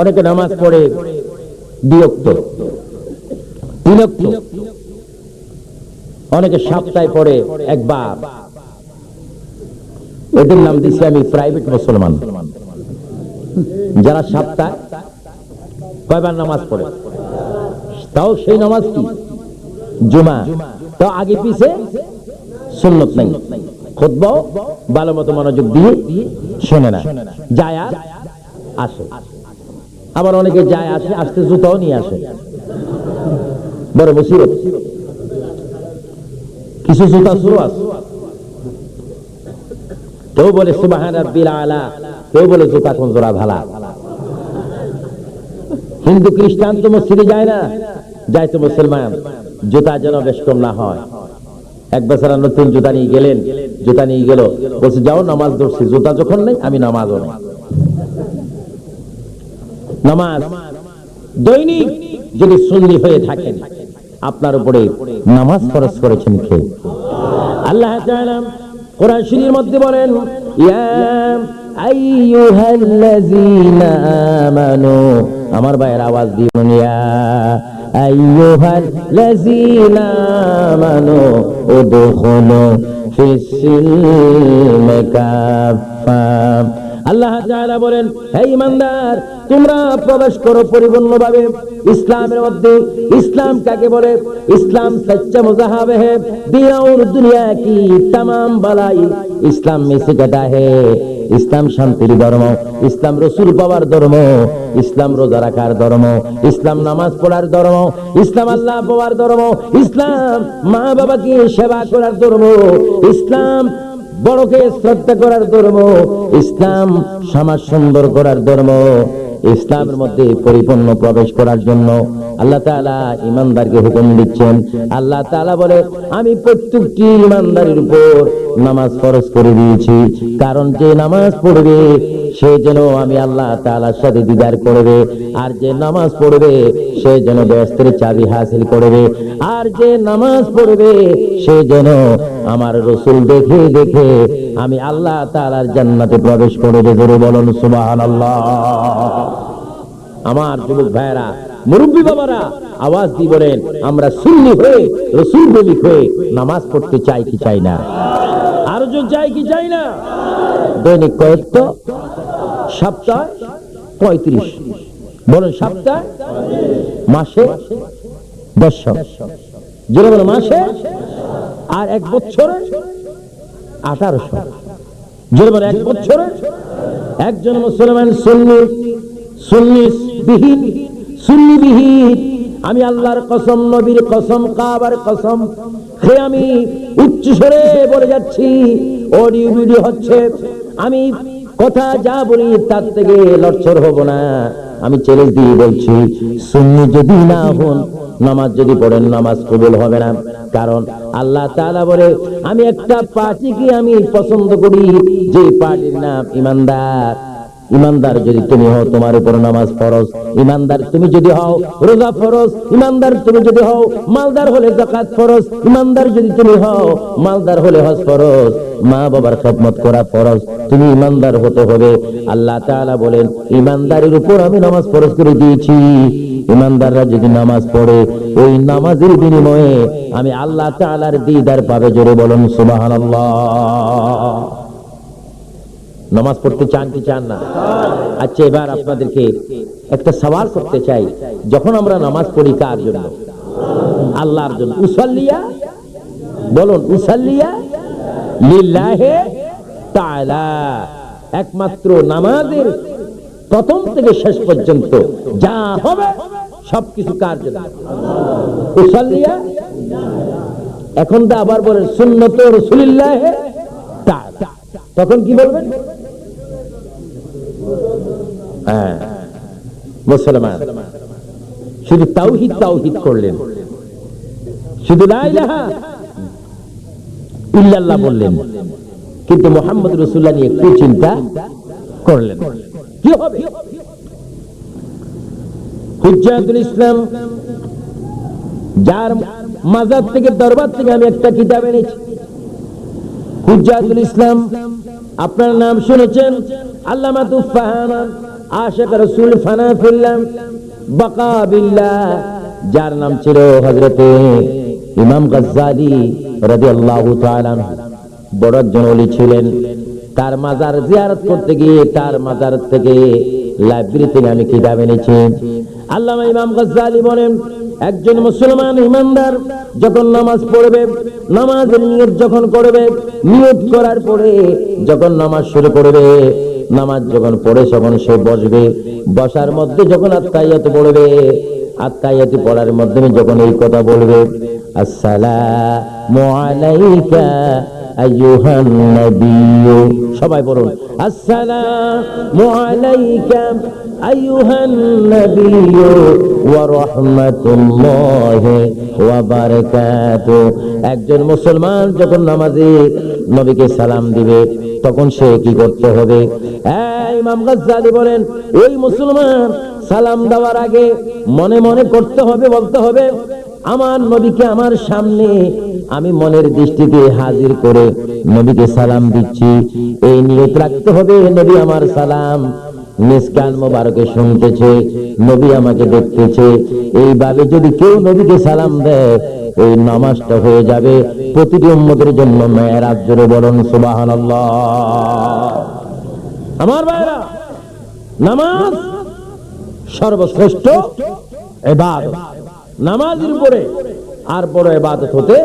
অনেকে নামাজ পড়ে বিরক্ত। বিরক্ত। অনেকে সপ্তাহে পড়ে একবার এদের নাম দিচ্ছি আমি প্রাইভেট মুসলমান। যারা সপ্তাহে কয়বার নামাজ পড়ে? তাও সেই নামাজ কি? জুমা। তো আগে পিছে সুন্নত নাই। খুতবাও ভালো মতো মনোযোগ দিয়ে শোনে না। যায় আসে। আবার অনেকে যায় আসে, আসতে জুতাও নিয়ে আসে। বড় মুসিবত। কিছু জুতা শুরু আছে। কেউ বলে, সুবাহান রাব্বিল আলা। কেউ বলে, জুতা কোন জোড়া ভালা? হিন্দু, খ্রিস্টান তো মসজিদে যায় না। যায় তো মুসলমান। জুতা যেন বেশ কম না হয়। এক বছর নতুন জুতা নিয়ে গেলেন। জুতা নিয়ে গেল। বলছে, যাও, নামাজ ধরছি। জুতা যখন নেই, আমি নামাজও নেই। নামাজ। দৈনিক যদি সুন্নি হয়ে থাকেন, আপনার উপরে নামাজ খরচ করেছেন কে? আল্লাহ কোরআন শরীফের মধ্যে বলেন আমার ভাইয়ের আওয়াজ দিন ফিস-সিলমি কাফা আল্লাহ তাআলা বলেন হে ইমানদার তোমরা প্রবেশ করো পরিপূর্ণভাবে ইসলামের মধ্যে ইসলাম কাকে বলে ইসলাম সচ্চা মুজাহাব है दीन और दुनिया की तमाम बलाई ইসলাম में से कटा है ইসলাম শান্তির ধর্ম ইসলাম রসুল পাওয়ার ধর্ম ইসলাম রোজা রাখার ধর্ম ইসলাম নামাজ পড়ার ধর্ম ইসলাম আল্লাহ পাওয়ার ধর্ম ইসলাম মা বাবাকে সেবা করার ধর্ম ইসলাম বড়কে শ্রদ্ধা করার ধর্ম, ইসলাম সমাজ সুন্দর করার ধর্ম, ইসলামের মধ্যে পরিপূর্ণ প্রবেশ করার জন্য আল্লাহ তালা ইমানদারকে হুকুম দিচ্ছেন। আল্লাহ তালা বলে, আমি প্রত্যেকটি ইমানদারের উপর নামাজ ফরজ করে দিয়েছি। কারণ যে নামাজ পড়বে সে যেন আমি আল্লাহ তাআলার সাথে দিদার করবে। আর যে নামাজ পড়বে, সে যেন ব্যস্তের চাবি হাসিল করবে। আর যে নামাজ পড়বে, সে যেন আমার রসুল দেখে দেখে আমি আল্লাহ তাআলার জান্নাতে প্রবেশ করবে জোরে বলুন, সুবহানাল্লাহ। আমার যুবক ভাইয়েরা, মুরব্বী বাবারা, আওয়াজ দিয়ে বলেন, আমরা সুন্নি হয়ে, রসুল প্রেমিক হয়ে নামাজ পড়তে চাই কি চাই না? আরও জন কি চাই না? দৈনিক কয়েকট, সপ্তাহ পঁয়ত্রিশ। বলুন সপ্তাহ, মাসে দশশো যেটা বলো মাসে আর এক বছরে আঠারোশো। যেটা বলো এক বছরে একজন মুসলমান সুন্নি বিহীন সুন্নি বিহীন আমি আল্লাহর কসম, নবীর কসম, কাবার কসম সে আমি উচ্চ স্বরে বলে যাচ্ছি, অডিও ভিডিও হচ্ছে, আমি কথা যা বলি তার থেকে লড়ছর হব না। আমি চ্যালেঞ্জ দিয়ে বলছি, সুন্নি যদি না হন, নামাজ যদি পড়েন, নামাজ কবুল হবে না। কারণ আল্লাহ তাআলা বলে, আমি একটা পার্টিকে আমি পছন্দ করি, যে পার্টির নাম ইমানদার। ইমানদার যদি তুমি হও, তোমার উপর নামাজ ফরজ। ইমানদার তুমি যদি হও, রোজা ফরজ। ইমানদার তুমি যদি হও, মালদার হলে জাকাত ফরজ। ইমানদার যদি তুমি হও, মালদার হলে হজ ফরজ। মা বাবার খেদমত করা ফরজ। তুমি ইমানদার হতে হবে। আল্লাহ তাআলা বলেন, ইমানদারের উপর আমি নামাজ ফরজ করে দিয়েছি। ইমানদাররা যদি নামাজ পড়ে, ওই নামাজের বিনিময়ে আমি আল্লাহ তাআলার দিদার পাবে। জোরে বলুন, সুবহানাল্লাহ। নামাজ পড়তে চান কি চান না? আচ্ছা এবার আপনাদেরকে একটা সওয়াল করতে চাই। যখন আমরা নামাজ পড়ি কার জন্য? আল্লাহর জন্য। উসাল্লিয়া? বলুন, উসাল্লিয়া লিল্লাহে তাআলা। একমাত্র নামাজের প্রথম থেকে শেষ পর্যন্ত যা হবে সবকিছু কার জন্য? উসাল্লিয়া? এখন তো আবার বলেন, সুন্নত রসুলিল্লাহে তখন কি বলবেন? হ্যাঁ। মুসলমান। শুধু তাওহিদ তাওহিদ করলেন। শুধু ইল্লাল্লাহ বললেন। কিন্তু মোহাম্মদ রসুল্লাহ নিয়ে একটু চিন্তা করলেন? কি হবে? হুজ্জাতুল ইসলাম, যার মাজার থেকে দরবার থেকে আমি একটা কিতাব এনেছি। হুজ্জাতুল ইসলাম, আপনার নাম শুনেছেন আল্লামা তুফাহানা। আশেখ রসুল ফানা ফিল্লাম, বাকা বিল্লাহ। যার নাম ছিল হজরতে ইমাম গজ্জালি তাআলা আনহু। বড় একজন ওলি ছিলেন। তার মাজার জিয়ারত করতে গিয়ে তার মাজার থেকে লাইব্রেরি থেকে আমি কিতাব এনেছি। আল্লামা ইমাম গজ্জালি বলেন, একজন মুসলমান ইমানদার যখন নামাজ পড়বে নামাজের নিয়ত যখন করবে, নিয়ত করার পরে যখন নামাজ শুরু করবে নামাজ যখন পড়ে তখন সে বসবে। বসার মধ্যে যখন আত্মাইয়াত পড়বে আত্মাইয়াতি পড়ার মাধ্যমে যখন এই কথা বলবে সবাই বলুন, আসসালামু একজন মুসলমান যখন নামাজে নবীকে সালাম দিবে, তখন সে কি করতে হবে? ইমাম গাজ্জালি বলেন, ওই মুসলমান সালাম দেওয়ার আগে মনে মনে করতে হবে, বলতে হবে, আমার নবীকে আমার সামনে আমি মনের দৃষ্টিতে হাজির করে নবীকে সালাম দিচ্ছি। এই নিয়ত রাখতে হবে, নবী আমার সালাম নিষ্কান মোবারকে শুনতেছে, নবী আমাকে দেখতেছে। এইভাবে যদি কেউ নবীকে সালাম দেয়, এই নামাজটা হয়ে যাবে প্রতিটি উম্মতের জন্য মেয়েরাজ জোরে বলুন, সুবহানাল্লাহ। আমার ভাইরা, নামাজ সর্বশ্রেষ্ঠ এবাদত। নামাজের উপরে আর বড় এবাদত হতে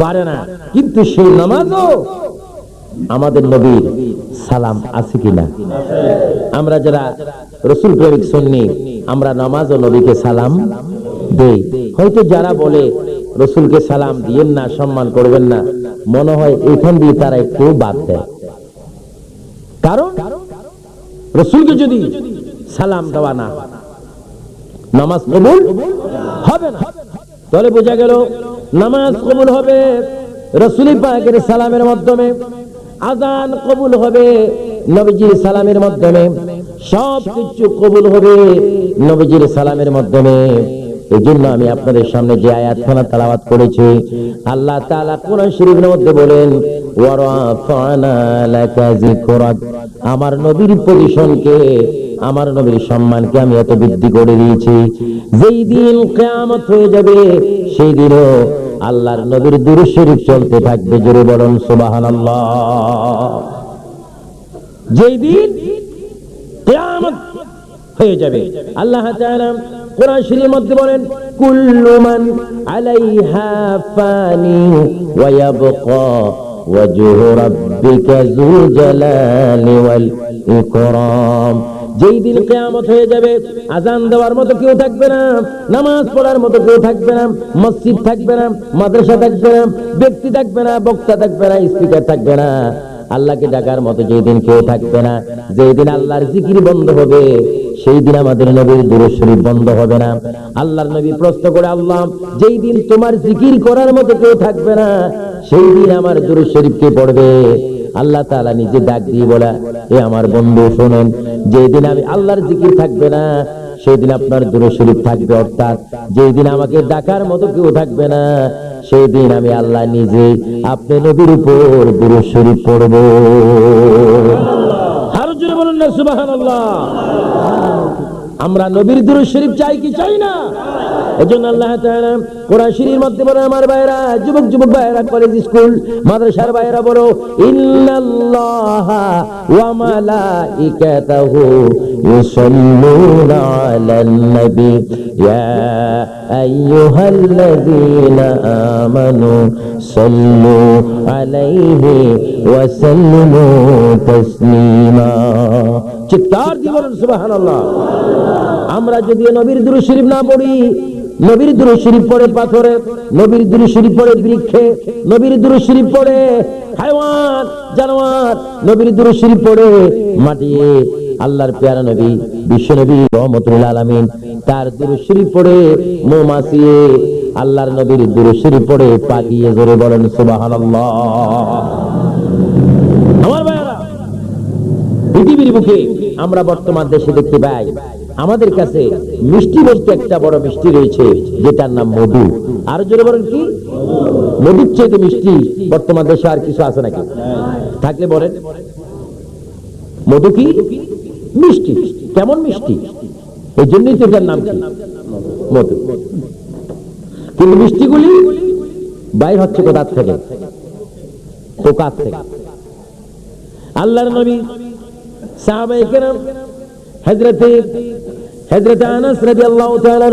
পারে না। কিন্তু সেই নামাজও আমাদের নবীর সালাম আছে কিনা? আমরা যারা রসুল প্রেমিক শুননি আমরা নামাজ ও নবীকে সালাম দেই। হয়তো যারা বলে রসুলকে সালাম দিয়েন না, সম্মান করবেন না, মনে হয় এখান দিয়ে তারা একটু বাদ দেয়। কারণ রসুলকে যদি সালাম দেওয়া না, নামাজ কবুল হবে না। তাহলে বোঝা গেল, নামাজ কবুল হবে রসুলি পাকের সালামের মাধ্যমে। আজান কবুল হবে নবীজির সালামের মাধ্যমে। সব কিছু কবুল হবে নবীজির সালামের মাধ্যমে। এই জন্য আমি আপনাদের সামনে যে আয়াতখানা তালাবাত করেছি, আল্লাহ তাআলা কোরআন শরীফের মধ্যে বলেন আমার নবীর পজিশনকে, আমার নবীর সম্মানকে আমি এত বৃদ্ধি করে দিয়েছি। যেই দিন কিয়ামত হয়ে যাবে, সেই দিনও আল্লাহর নবীর দুরূদ শরীফ চলতে থাকবে, জোরে বলুন, সুবহানাল্লাহ। যেই দিন কিয়ামত হয়ে যাবে, আল্লাহ তাআলা কোরআন শরীফের মধ্যে বলেন, কুল্লু মান আলাইহা ফানি ওয়া ইয়াবকা ওয়াজহু রাব্বিকা যুল জালালি ওয়াল ইকরাম। যেই দিন কিয়ামত হয়ে যাবে, আজান দেওয়ার মতো কেউ থাকবে না, নামাজ পড়ার মতো কেউ থাকবে না, মসজিদ থাকবে না, মাদ্রাসা থাকবে না, ব্যক্তি থাকবে না, বক্তা থাকবে না, স্পিকার থাকবে না। আল্লাহকে ডাকার মতো যেই দিন কেউ থাকবে না, যেই দিন আল্লাহর জিকির বন্ধ হবে, সেই দিন আমাদের নবীর দূরের বন্ধ হবে না। আল্লাহর নবী প্রশ্ন করে, আল্লাহ, যেই দিন তোমার জিকির করার মতো কেউ থাকবে না, সেই দিন আমার দূরের পড়বে? আল্লাহ তাআলা নিজে ডাক দিয়ে বলা এ আমার বন্ধু শোনেন যেই দিন আমি আল্লাহর জিকির থাকবে না সেই দিন আপনার দূরে শরীফ থাকবে অর্থাৎ যেই দিন আমাকে ডাকার মতো কেউ থাকবে না সেই দিন আমি আল্লাহ নিজে আপনি নবীর উপর দূরে শরীফ পড়ব। আরও জোরে বলুন না সুবহানাল্লাহ। আমরা নবীর দুরূদ শরীফ চাই কি চাই না? এজন্য আল্লাহ তাআলা কোরআন শরীফের মধ্যে বলে আমার ভাইরা যুবক যুবক ভাইরা কলেজ, স্কুল, মাদ্রাসার ভাইরা বলো, ইন্নাল্লাহা ওয়া মালাইকাতাহু ইউসাল্লুনা আলান নবী। ইয়া আইয়ুহাল্লাযীনা আমানু সাল্লু আলাইহি ওয়া সাল্লিমু তাসলিমা। চিৎকার দিয়ে বলেন, সুবহানাল্লাহ। আমরা যদি নবীর দুরূদ শরীফ না পড়ি, নবীর দুরূদ শরীফ পড়ে পাথরে, নবীর দুরূদ শরীফ পড়ে বৃক্ষে, নবীর দুরূদ শরীফ পড়ে হায়ওয়ান, জানোয়ার, নবীর দুরূদ শরীফ পড়ে মাটি। আল্লাহর পেয়ারা নবী, বিশ্ব নবী, রহমতুল্লাহ আলামিন, তার দুরূদ শরীফ পড়ে মৌমাছি। আল্লাহর নবীর দুরূদ শরীফ পড়ে পাকিয়ে জোরে বলেন, সুবহানাল্লাহ। আমার ভাইরা পৃথিবীর বুকে আমরা বর্তমান দেশে দেখতে পাই আমাদের কাছে মিষ্টি বলতে একটা বড় মিষ্টি রয়েছে, যেটার নাম মধু। আর জোরে বলেন কি? মধুর চাইতে মিষ্টি বর্তমান দেশে আর কিছু আছে নাকি? থাকলে বলেন। মধু কি? মিষ্টি। কেমন মিষ্টি? এই জন্যই তো এটার নাম কি? মধু। কিন্তু মিষ্টিগুলি বাইর হচ্ছে কোথার থেকে? পোকার থেকে। আল্লাহর নবী সাহাবায়ে কেরাম হযরতে হযরত আনাস রাদিয়াল্লাহু তাআলা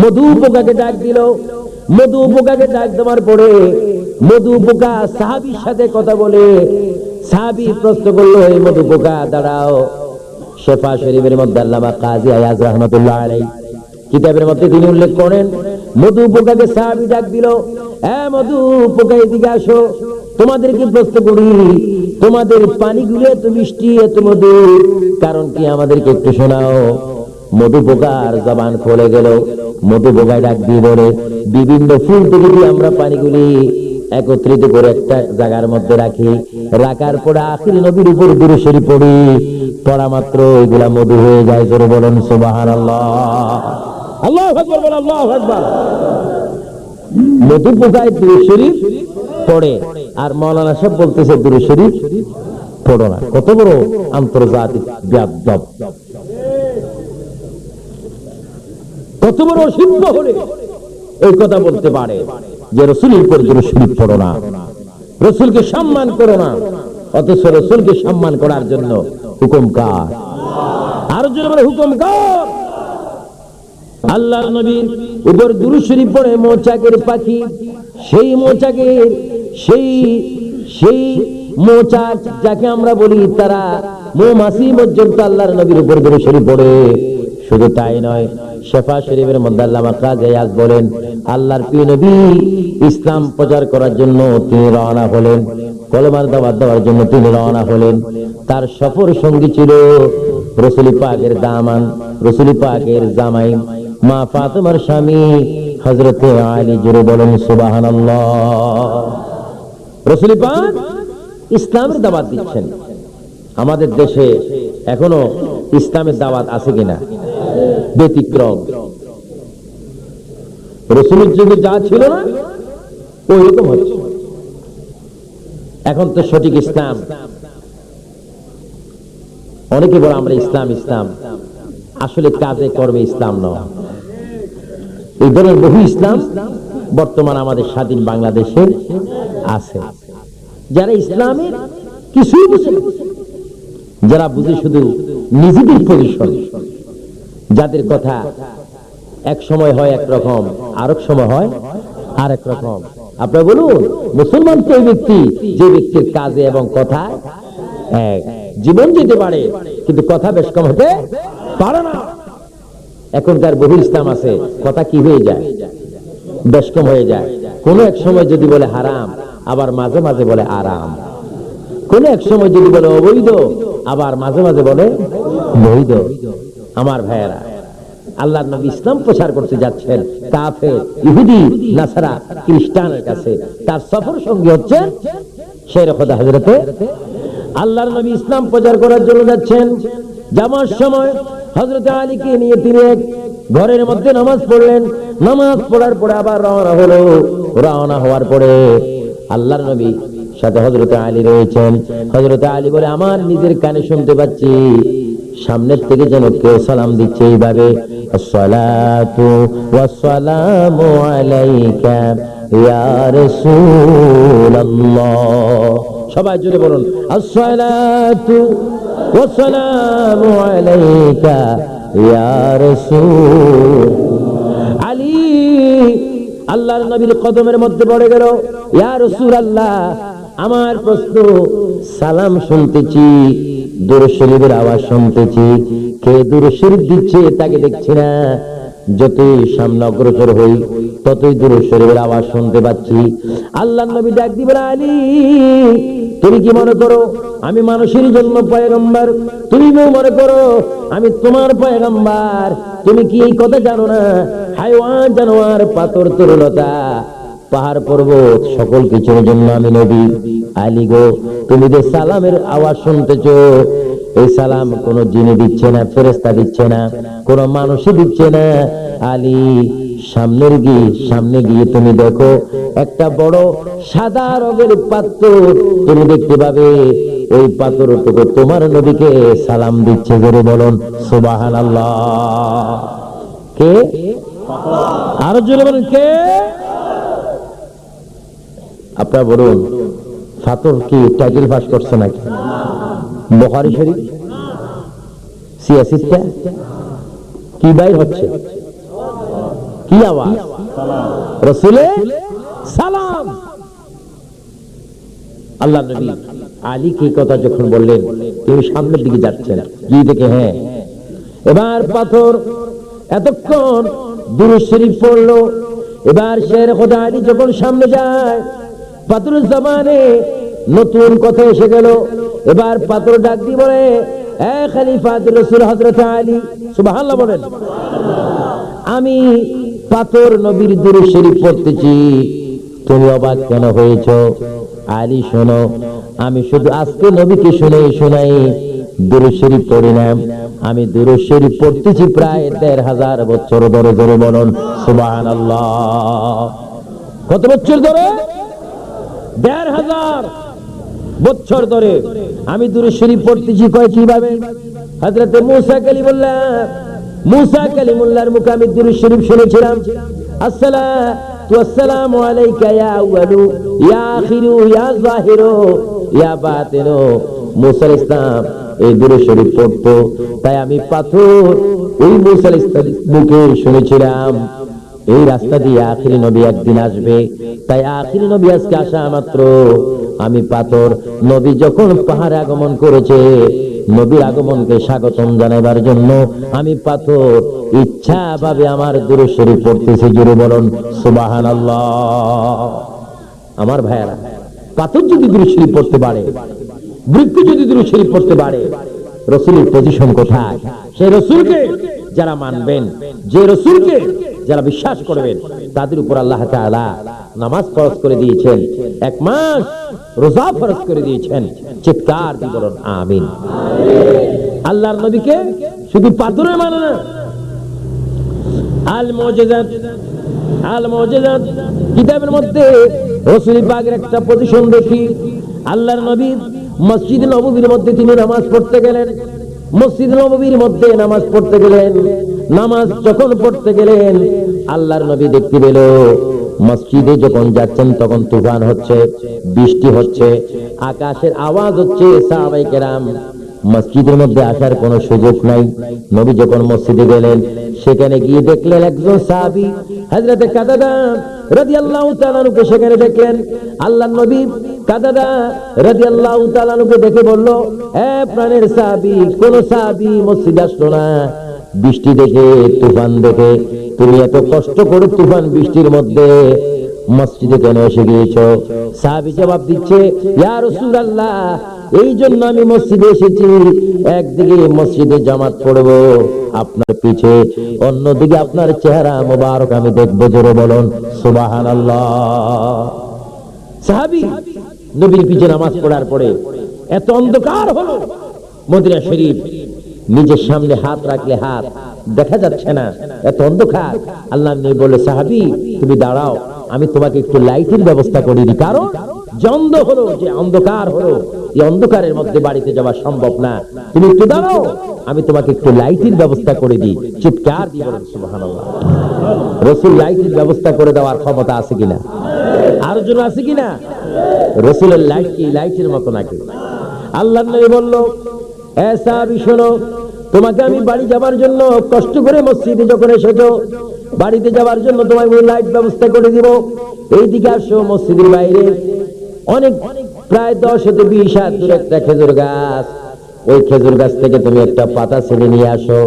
মধু পোকাকে ডাক দিল। মধু পোকাকে ডাক দেওয়ার পরে মধু পোকা সাহাবীর সাথে কথা বলে। সাহাবী প্রশ্ন করল এই মধু পোকা, দাঁড়াও। শেফা শরীফের মধ্যে আল্লামা কাজী আয়াজ রহমতুল্লাহ আলাই কিতাবের মধ্যে তিনি উল্লেখ করেন, মধু পোকাকে সাহাবী ডাক দিল হ্যাঁ মধু পোকা, এদিকে আসো। তোমাদেরকে প্রশ্ন করি? তোমাদের পানিগুলো এত মিষ্টি, এত মধু কারণ কি আমাদেরকে একটু শোনাও? মধু পোকার জবান খুলে গেল। মধু পোকায় ডাক দিয়ে বলে, বিভিন্ন ফুল থেকে দিয়ে আমরা পানিগুলি একত্রিত করে একটা জায়গার মধ্যে রাখি? রাখার পরে আখির নবীর উপর দূরে সরি পড়ি। পড়া মাত্র এগুলা মধু হয়ে যায়, জোরে বলেন সুবাহান আল্লাহ আল্লাহ আকবার আল্লাহ আকবার। মধু পড়ে, আর মৌলানা সাহেব বলতেছে, দূরে শরীফ পড়ো না। কত বড় আন্তর্জাতিক ব্যাপদব কত বড় অসিদ্ধ হলে এই কথা বলতে পারে যে রসুলের উপর শরীফ পড়ো না। রসুলকে সম্মান করো না, অথচ রসুলকে সম্মান করার জন্য হুকুম কার? আরও জোরে বলে হুকুম কার? আল্লাহর নবীর উপর দুরুশরী পড়ে মোচাকের পাখি, সেই মোচাকের, সেই সেই মোচাক যাকে আমরা বলি তারা মৌমাছি পর্যন্ত নবীর উপর দুরুশরী পড়ে। শুধু তাই নয় শেফা শরীফের মধ্যে আল্লামা কাজে আজ বলেন, আল্লাহর প্রিয় নবী ইসলাম প্রচার করার জন্য তিনি রওনা হলেন, কলমার দাওয়াত দেওয়ার জন্য তিনি রওনা হলেন। তার সফর সঙ্গী ছিল রসুলি পাকের দামান, রসুলি পাকের জামাই, মা ফাতেমার স্বামী হজরতে আলী জুড়ে বলেন সুবাহান রসুলি পাক ইসলামের দাওয়াত দিচ্ছেন। আমাদের দেশে এখনও ইসলামের দাওয়াত আছে কিনা? ব্যতিক্রম। রসুলের যুগে যা ছিল না ওই রকম হচ্ছে। এখন তো সঠিক ইসলাম। অনেকে বলে আমরা ইসলাম ইসলাম। আসলে কাজে, কর্মে ইসলাম নয়। এই ধরনের বহু ইসলাম বর্তমান আমাদের স্বাধীন বাংলাদেশে আছে। যারা ইসলামের কিছুই বুঝে। যারা বুঝে শুধু নিজেদের পজিশন যাদের কথা এক সময় হয় এক রকম, আরেক সময় হয় আরেক রকম। আপনার বলুন, মুসলমান তো ব্যক্তি যে ব্যক্তির কাজে এবং কথায় এক জীবন যেতে পারে, কিন্তু কথা বেশ কম হতে পারে না। এখনকার বহু ইসলাম আছে, কথা কি হয়ে যায়? বেশ কম হয়ে যায়। কোন এক সময় যদি বলে হারাম, আবার মাঝে মাঝে বলে আরাম। কোন এক সময় যদি বলে অবৈধ, আবার মাঝে মাঝে বলে বৈধ। আমার ভাইয়েরা, আল্লাহ নবী ইসলাম প্রচার করতে যাচ্ছেন কাফের, ইহুদি, নাসারা, খ্রিস্টানের কাছে। তার সফর সঙ্গী হচ্ছেন সেই রকম হাজরতে আল্লাহর নবী ইসলাম প্রচার করার জন্য যাচ্ছেন। যাওয়ার সময় হজরত আলীকে নিয়ে তিনি এক ঘরের মধ্যে নামাজ পড়লেন। নামাজ পড়ার পরে আবার রওনা হলো। রওনা হওয়ার পরে আল্লাহর নবী সাথে হজরত আলী রয়েছেন। হজরত আলী বলে, আমার নিজের কানে শুনতে পাচ্ছি। সামনের থেকে যেন কেউ সালাম দিচ্ছে এইভাবে আলাইকা সবাই জুড়ে বলুন আলাইকা আলী, আল্লাহর নবীর কদমের মধ্যে পড়ে গেল, ইয়া রাসূলুল্লাহ, আমার প্রশ্ন সালাম শুনতেছি। দূর আওয়াজ শুনতেছি। কে দূর দিচ্ছে তাকে দেখছি না। যতই সামনে অগ্রসর হই, ততই দূর শরীফের আওয়াজ শুনতে পাচ্ছি। আল্লাহ নবী ডাক আলী, তুমি কি মনে করো, আমি মানুষের জন্য পয়গম্বর? তুমি মনে করো, আমি তোমার পয়গম্বর? তুমি কি এই কথা জানো না? হাইওয়ান, জানোয়ার, পাথর, তরুণতা, পাহাড়, পর্বত, সকল কিছুর জন্য আমি নবী। আলী গো, তুমি যে সালামের আওয়াজ শুনতেছো, এই সালাম কোন জিনে দিচ্ছে না ফেরেস্তা দিচ্ছে না, কোন মানুষই দিচ্ছে না। আলী, সামনের গিয়ে, সামনে গিয়ে তুমি দেখো, একটা বড় সাদা রঙের পাত্র তুমি দেখতে পাবে। ওই পাথরটুকু তোমার নবীকে সালাম দিচ্ছে করে বলুন সুবাহান কে? আরও জোরে বলুন, কে? আপনার বলুন। ফাতর কি টাইটেল পাস করছে নাকি? বখারি শরীফ? সিয়াসিটা কি বাইর হচ্ছে? কি আওয়াজ? রসুলে সালাম। আল্লাহ নবী আলী কি কথা যখন বললেন, তিনি সামনের দিকে যাচ্ছেন। কি দেখে হ্যাঁ। এবার পাথর এতক্ষণ দুরু শরীফ পড়ল। এবার শের খোদা আলী যখন সামনে যায় পাথরের জামানে নতুন কথা এসে গেল। এবার পাথর ডাক দিয়ে বলে আমি পাথর নবীর দুরু শরীফ পড়তেছি। তুমি অবাক কেন হয়েছ? আলী, শোনো, আমি শুধু আজকে নবীকে শুনে শোনাই, দুরু শরীফ পড়ি না। আমি দুরু শরীফ পড়তেছি প্রায় দেড় হাজার বছর ধরে ধরে বলুন সুবাহান কত বছর ধরে? দেড় হাজার বছর ধরে আমি দূরে পড়তেছি কয় কীভাবে হজরতে মুসা কালিমুল্লাহ, মুসা কালিমুল্লাহর মুখে আমি শরীফ শুনেছিলাম। মুসা তাই আমি পাথর মুসা মুখে শুনেছিলাম। এই রাস্তা দিয়ে আখিরি নবী একদিন আসবে। তাই আখিরি নবী আজকে আসা মাত্র। আমি পাথর, নবী যখন পাহাড়ে আগমন করেছে, নবীর আগমনকে স্বাগতম জানাবার জন্য আমি পাথর ইচ্ছা ভাবে আমার দূরে শরীফ পড়তেছি জুড়ে বলুন সুবাহান আমার ভাইয়ারা, পাথর যদি দূরে শরীফ পড়তে পারে, বৃক্ষ যদি দূরে শরীফ পড়তে পারে রসুলের পজিশন কোথায় সেই রসুলকে যারা মানবেন যে রসুলকে যারা বিশ্বাস করবেন তাদের উপর আল্লাহ তাআলা নামাজ ফরজ করে দিয়েছেন এক মাস রোজা ফরজ করে দিয়েছেন। চিৎকার বলুন আমিন। আল্লাহর নবীকে শুধু পাথরে মানে না আল মুজিজাত আল মুজিজাত কিতাবের মধ্যে রাসূল পাকের একটা পজিশন দেখি। আল্লাহর নবী মসজিদ নববীর মধ্যে তিনি নামাজ পড়তে গেলেন। মসজিদ নববীর মধ্যে নামাজ পড়তে গেলেন। নামাজ যখন পড়তে গেলেন, আল্লাহর নবী দেখতে পেল, মসজিদে যখন যাচ্ছেন তখন তুফান হচ্ছে, বৃষ্টি হচ্ছে, আকাশের আওয়াজ হচ্ছে সাহাবাই মসজিদের মধ্যে আসার কোনো সুযোগ নাই। নবী যখন মসজিদে গেলেন, সেখানে গিয়ে দেখলেন একজন সাহাবী, হযরতে কাদাদা রাদিয়াল্লাহু তাআলাকে সেখানে দেখলেন। আল্লাহর নবী কাদাদা রাদিয়াল্লাহু তাআলাকে দেখে বলল এ প্রাণের সাহাবী, কোন সাহাবী মসজিদে আসলো না। বৃষ্টি দেখে, তুফান দেখে, তুমি এত কষ্ট করে তুফান বৃষ্টির মধ্যে মসজিদে কেন এসে গিয়েছ? সাহাবি জবাব দিচ্ছে, ইয়া রাসূলুল্লাহ এই জন্য আমি মসজিদে এসেছি। একদিকে মসজিদে জামাত পড়ব আপনার পিছে, অন্যদিকে আপনার চেহারা মোবারক আমি দেখব। জোরে বলুন, সুবহানাল্লাহ। সাহাবি নবীর পিছে নামাজ পড়ার পরে এত অন্ধকার হলো। মদিনা শরীফ নিজের সামনে হাত রাখলে হাত, দেখা যাচ্ছে না, এত অন্ধকার। আল্লাহ নবী বলে সাহাবি, তুমি দাঁড়াও, আমি তোমাকে একটু লাইটের ব্যবস্থা করে দিই। কারণ অন্ধ হলো, যে অন্ধকার হলো, এই অন্ধকারের মধ্যে বাড়িতে যাওয়া সম্ভব না। তুমি একটু দাঁড়াও, আমি তোমাকে একটু লাইটের ব্যবস্থা করে দিই। চিৎকার দিয়ে বলেন সুবহানাল্লাহ। রসুল লাইটের ব্যবস্থা করে দেওয়ার ক্ষমতা আছে কিনা? আর জন্য আছে কিনা? রসুলের লাইট কি লাইটের মতো নাকি? আল্লাহ বলল এসা তোমাকে আমি বাড়ি যাবার জন্য কষ্ট করে মসজিদে যখন এসেছ, বাড়িতে যাবার জন্য তোমাকে লাইট ব্যবস্থা করে দিব। এইদিকে আসো, মসজিদের বাইরে। অনেক, প্রায় দশ হতে বিশ হাত দূরে একটা খেজুর গাছ। ওই খেজুর গাছ থেকে তুমি একটা পাতা ছেড়ে নিয়ে আসো।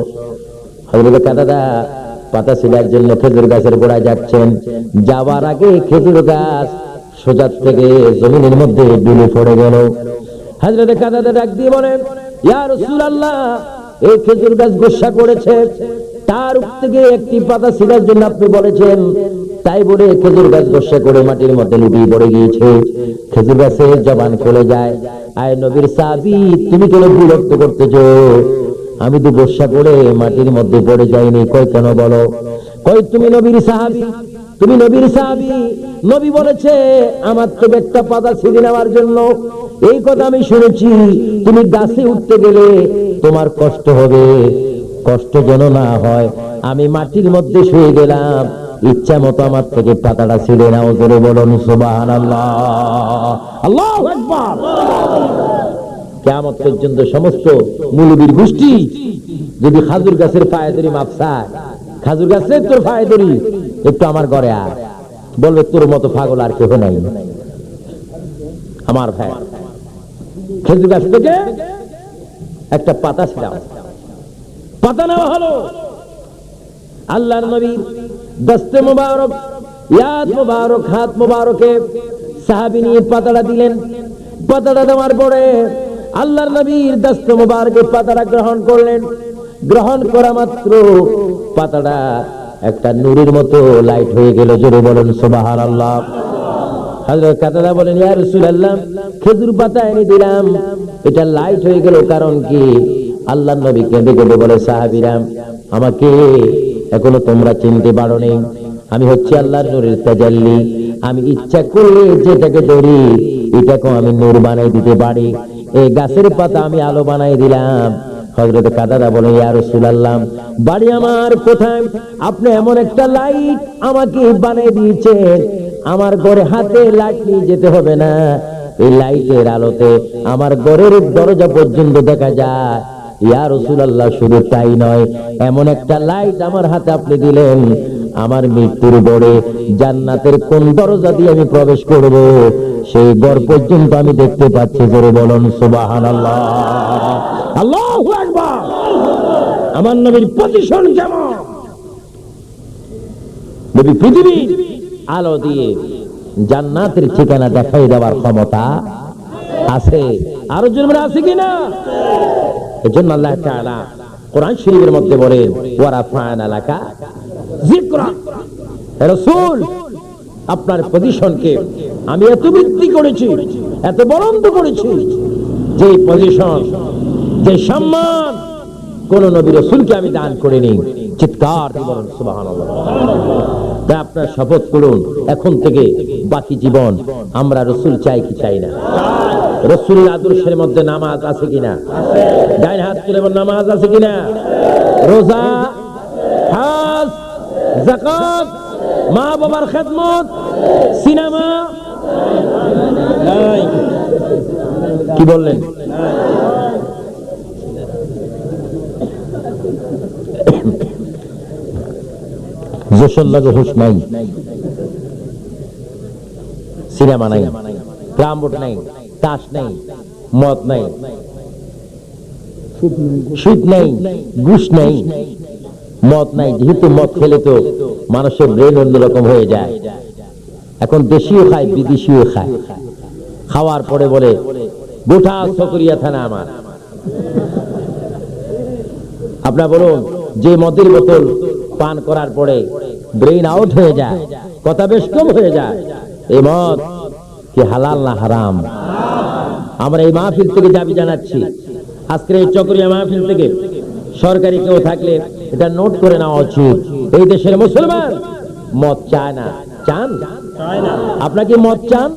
হজরত কাদাদা পাতা ছিলার জন্য খেজুর গাছের গোড়ায় যাচ্ছেন। যাবার আগে খেজুর গাছ সোজার থেকে জমিনের মধ্যে ডুবে পড়ে গেল। হাজরত কাদাদা ডাক দিয়ে বলেন, ইয়া রাসূলুল্লাহ, এই খেজুর গাছ গোসা করেছে। তার থেকে একটি পাতা ছিলার জন্য আপনি বলেছেন, তাই বলে খেজুর গাছ গোসা করে মাটির মধ্যে লুটিয়ে পড়ে গিয়েছে। খেজুর গাছে জবান খুলে যায়। আয় নবীর সাবি তুমি কেন বিরক্ত করতেছো? আমি তো গোসা করে মাটির মধ্যে পড়ে যাইনি। কই কেন বলো? কই তুমি নবীর সাহাবি, তুমি নবীর সাহাবি। নবী বলেছে, আমার থেকে একটা পাতা ছিঁড়ে নেওয়ার জন্য। এই কথা আমি শুনেছি। তুমি গাছে উঠতে গেলে তোমার কষ্ট হবে। কষ্ট যেন না হয়। আমি মাটির মধ্যে শুয়ে গেলাম। ইচ্ছা মতো আমার থেকে পাতাটা ছিঁড়ে নাও। জোরে বলুন সুবাহান আল্লাহ আল্লাহ একবার কেমন পর্যন্ত সমস্ত মুলুবির গোষ্ঠী যদি খাজুর গাছের ফায়দরি মাপসায় খাজুর গাছের তোর ফায়দরি, একটু আমার ঘরে আয়। বলবে, তোর মতো পাগল আর কেউ নাই। আমার ভাই, খেজুর গাছ থেকে একটা পাতা ছিলাম। পাতা নেওয়া হলো। আল্লাহর নবী দস্তে মুবারক, ইয়াদ মুবারক, হাত মুবারকে সাহাবি নিয়ে পাতাটা দিলেন। পাতাটা দেওয়ার পরে আল্লাহর নবীর দস্তে মুবারকে পাতাটা গ্রহণ করলেন। গ্রহণ করা মাত্র পাতাটা একটা নুরের মতো লাইট হয়ে গেল, জোরে বলেন সুবাহান আল্লাহ হযরত কাতাদা বলেন, ইয়া রাসূলুল্লাহ, খেজুর পাতা এনে দিলাম। এটা লাইট হয়ে গেল কারণ কি? আল্লাহর নবী কেঁদে কেঁদে বলে, সাহাবীরা, আমাকে এখনও তোমরা চিনতে পারোনি আমি হচ্ছে আল্লাহর নূরের তাজাল্লি। আমি ইচ্ছা করলে যেটাকে ধরি এটাকে আমি নূর বানাই দিতে পারি। এই গাছের পাতা আমি আলো বানাই দিলাম। হজরত কাদাদা বলে ইয়া রাসূলুল্লাহ, বাড়ি আমার কোথায়? আপনি এমন একটা লাইট আমাকে বানিয়ে দিয়েছেন। আমার ঘরে হাতে লাইট নিয়ে যেতে হবে না। এই লাইটের আলোতে আমার ঘরের দরজা পর্যন্ত দেখা যায়। ইয়া রাসূলুল্লাহ, শুধু তাই নয়, এমন একটা লাইট আমার হাতে আপনি দিলেন। আমার মৃত্যুর পরে জান্নাতের কোন দরজা দিয়ে আমি প্রবেশ করব? সেই ঘর পর্যন্ত আমি দেখতে পাচ্ছি, জোরে বলুন, সুবহানাল্লাহ। আল্লাহু আকবার। আমার নবীর পজিশন কেমন? নবী পৃথিবী আলো দিয়ে জান্নাতের ঠিকানা দেখাই দেওয়ার ক্ষমতা আছে। আরও জন্মের আছে কিনা? এজন্য আল্লাহ তাআলা কোরআন শরীফের মধ্যে বলেন, ওয়ারা ফানা লাকা যিকরা। রাসূল, আপনার পজিশনকে আমি এত বৃদ্ধি করেছি, এত বরন্ত করেছি, যে পজিশন যে সম্মান কোন নবী রসুলকে আমি দান চিৎকার দিয়ে বলেন, সুবহানাল্লাহ। তাই আপনার শপথ করুন, এখন থেকে বাকি জীবন আমরা রসুল চাই কি চাই না? রসুলের আদর্শের মধ্যে নামাজ আছে কিনা? ডাইন হাত তুলে নামাজ আছে কিনা? রোজা, হাজ জাকাত মা বাবার খেদমত, সিনেমা নাই কি বললেন? সিনেমা নাই। নাই। তাস নাই। মদ নাই। সুদ নাই। নাই। মদ নাই। যেহেতু মদ খেলে তো মানুষের ব্রেন অন্যরকম হয়ে যায়। এখন দেশীয় খায় বিদেশিও খায়। খাওয়ার পরে বলে, গোটা সকরিয়া থানা আমার। আপনার বলুন, যে মদের বোতল পান করার পরে ব্রেইন আউট হয়ে যায়, কথা বেশ কম হয়ে যায়। এই মদ কি হালাল না হারাম? আমরা এই মাহফিল থেকে দাবি জানাচ্ছি, আজকের এই চকরিয়া মাহফিল থেকে সরকারি কেউ থাকলে এটা নোট করে নেওয়া উচিত। এই দেশের মুসলমান মদ চায় না। চান? আপনার কি মদ চান?